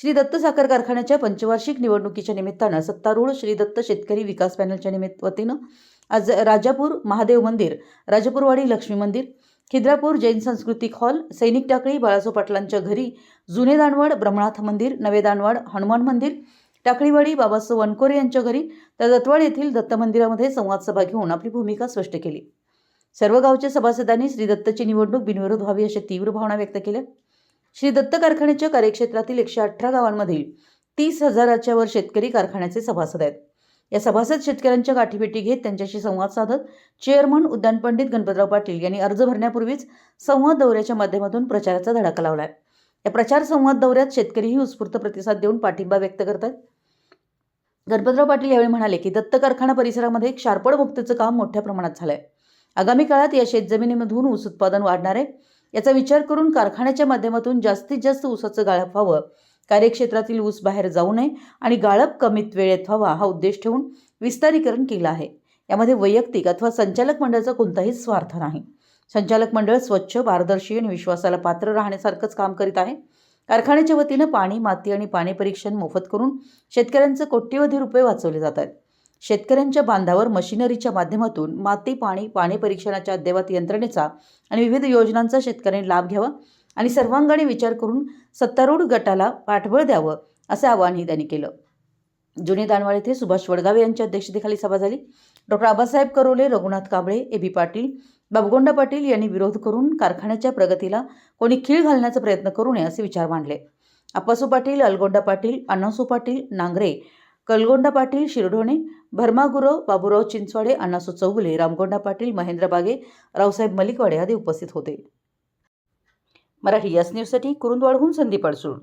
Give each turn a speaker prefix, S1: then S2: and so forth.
S1: श्री दत्त साखर कारखान्याच्या पंचवार्षिक निवडणुकीच्या निमित्तानं सत्तारूढ श्री दत्त शेतकरी विकास पॅनलच्या निमित्त वतीनं आज राजापूर महादेव मंदिर राजापूरवाडी लक्ष्मी मंदिर खिद्रापूर जैन सांस्कृतिक हॉल सैनिक टाकळी बाळासो पाटलांच्या घरी जुने दानवाड ब्रह्मनाथ मंदिर नवे दानवाड हनुमान मंदिर टाकळीवाडी बाबासो वनकोरे यांच्या घरी तर दत्तवाड येथील दत्त मंदिरामध्ये संवाद सभा घेऊन आपली भूमिका स्पष्ट केली. सर्व गावच्या सभासदांनी श्री दत्तची निवडणूक बिनविरोध व्हावी अशा तीव्र भावना व्यक्त केल्या. श्री दत्त कारखान्याच्या कार्यक्षेत्रातील एकशे अठरा गावांमधील तीस हजाराच्या वर शेतकरी कारखान्याचे सभासद आहेत. या सभासद शेतकऱ्यांच्या गाठीभेटी घेत त्यांच्याशी संवाद साधत चेअरमन उद्यान पंडित गणपतराव पाटील यांनी अर्ज भरण्यापूर्वीच संवाद दौऱ्याच्या माध्यमातून प्रचाराचा धडाका लावलाय. या प्रचार संवाद दौऱ्यात शेतकरीही उत्स्फूर्त प्रतिसाद देऊन पाठिंबा व्यक्त करतात गणपतराव पाटील यावेळी म्हणाले की दत्त कारखाना परिसरामध्ये क्षारपड मुक्तीचं काम मोठ्या प्रमाणात झालंय. आगामी काळात या शेतजमिनीमधून ऊस उत्पादन वाढणार आहे. याचा विचार करून कारखान्याच्या माध्यमातून जास्तीत जास्त ऊसाचं गाळप व्हावं. कार्यक्षेत्रातील ऊस बाहेर जाऊ नये आणि गाळप कमीत वेळेत व्हावा हा उद्देश ठेवून विस्तारीकरण केलं आहे. यामध्ये वैयक्तिक अथवा संचालक मंडळाचा कोणताही स्वार्थ नाही. संचालक मंडळ स्वच्छ पारदर्शी आणि विश्वासाला पात्र राहण्यासारखंच काम करीत आहे. कारखान्याच्या वतीनं पाणी माती आणि पाणी परीक्षण मोफत करून शेतकऱ्यांचे कोट्यवधी रुपये वाचवले जात आहेत. शेतकऱ्यांच्या बांधावर मशिनरीच्या माध्यमातून माती पाणी पाणी परीक्षणाच्या अद्ययावत यंत्रणेचा आणि विविध योजनांचा शेतकऱ्यांनी लाभ घ्यावा आणि सर्वांगाने विचार करून सत्तारूढ गटाला पाठबळ द्यावं असं आवाहनही त्यांनी केलं. जुने दानवाड येथे सुभाष वडगावे यांच्या अध्यक्षतेखाली सभा झाली. Doctor Abasaheb Karole Raghunath Kamble A. B. Patil Babgonda Patil यांनी विरोध करून कारखान्याच्या प्रगतीला कोणी खीळ घालण्याचा प्रयत्न करू नये असे विचार मांडले. अप्पासू पाटील अलगोंडा पाटील अण्णासू पाटील नांगरे कलगोंडा पाटील शिरढोणे भरमागुरव बाबूराव चिंचवाडे अण्णासू चौगुले रामगोंडा पाटील महेंद्र बागे रावसाहेब मलिकवाडे आदी उपस्थित होते. मराठी यस न्यूजसाठी कुरुंदवाडहून संदीप अडसूळ.